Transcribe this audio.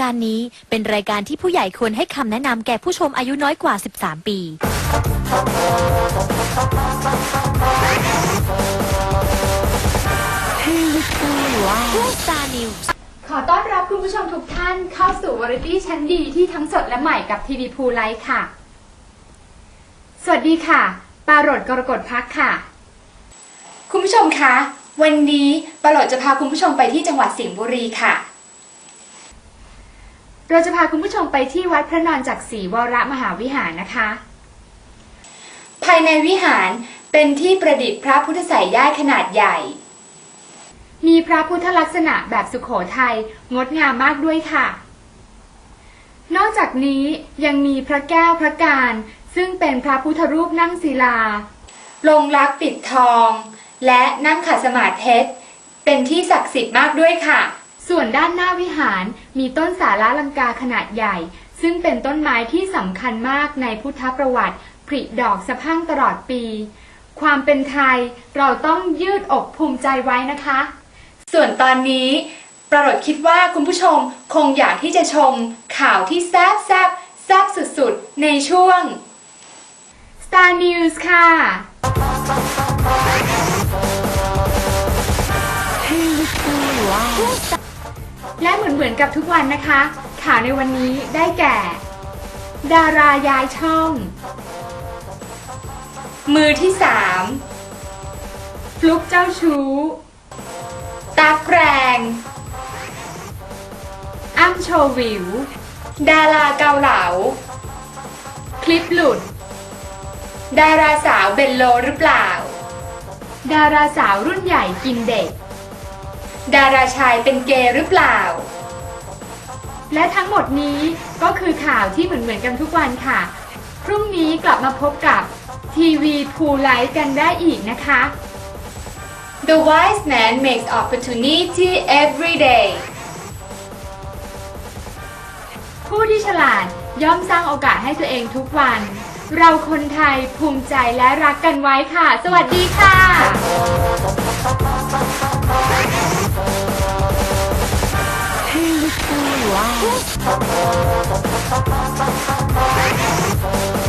การนี้เป็นรายการที่ผู้ใหญ่ควรให้คำแนะนำแก่ผู้ชมอายุน้อยกว่า 13 ปี Star News ขอต้อนรับคุณผู้ชมทุกท่านเข้าสู่วาไรตี้ชั้นดีที่ทั้งสดและใหม่กับทีวีพูไลท์ค่ะ สวัสดีค่ะ ปาโรดกรกฎพักค่ะ คุณผู้ชมคะ วันนี้ปาโรดจะพาคุณผู้ชมไปที่จังหวัดสิงห์บุรีค่ะ เราจะพาคุณผู้ชมไปที่วัดพระนอนจักรีวรมหาวิหารนะคะ ภายในวิหารเป็นที่ประดิษฐ์พระพุทธไสยญาติขนาดใหญ่ มีพระพุทธลักษณะแบบสุขโขทัยงดงามมากด้วยค่ะ นอกจากนี้ยังมีพระแก้วพระการ ซึ่งเป็นพระพุทธรูปนั่งศิลา ลงรักปิดทอง และนั่งขัดสมาธิเพชรเป็นที่ศักดิ์สิทธิ์มากด้วยค่ะ ส่วนด้านหน้าวิหารมีต้นสาราลังกาขนาดใหญ่ ซึ่งเป็นต้นไม้ที่สำคัญมากในพุทธประวัติผลิดอกสะพั่งตลอดปี ความเป็นไทยเราต้องยืดอกภูมิใจไว้นะคะ ส่วนตอนนี้ประหลดคิดว่าคุณผู้ชมคงอยากที่จะชมข่าวที่แซบแซบแซบสุดๆ ในช่วง Star News ค่ะ และเหมือนเหมือนกับทุกวันนะคะ ข่าวในวันนี้ได้แก่ ดาราย้ายช่อง มือที่สามฟลุกเจ้าชู้ ตาแกรง อ้ำโชว์วิว ดาราเกาเหลา คลิปหลุด ดาราสาวเบนโลหรือเปล่า ดาราสาวรุ่นใหญ่กินเด็ก ดาราชายเป็นเกย์หรือเปล่า และทั้งหมดนี้ก็คือข่าวที่เหมือนเหมือนๆกันทุกวันค่ะ พรุ่งนี้กลับมาพบกับทีวีพูไลท์กันได้อีกนะคะ The wise man makes opportunity every day ผู้ที่ฉลาดย่อมสร้างโอกาสให้ตัวเองทุกวัน เราคนไทยภูมิใจและรักกันไว้ค่ะ สวัสดีค่ะ Thank you.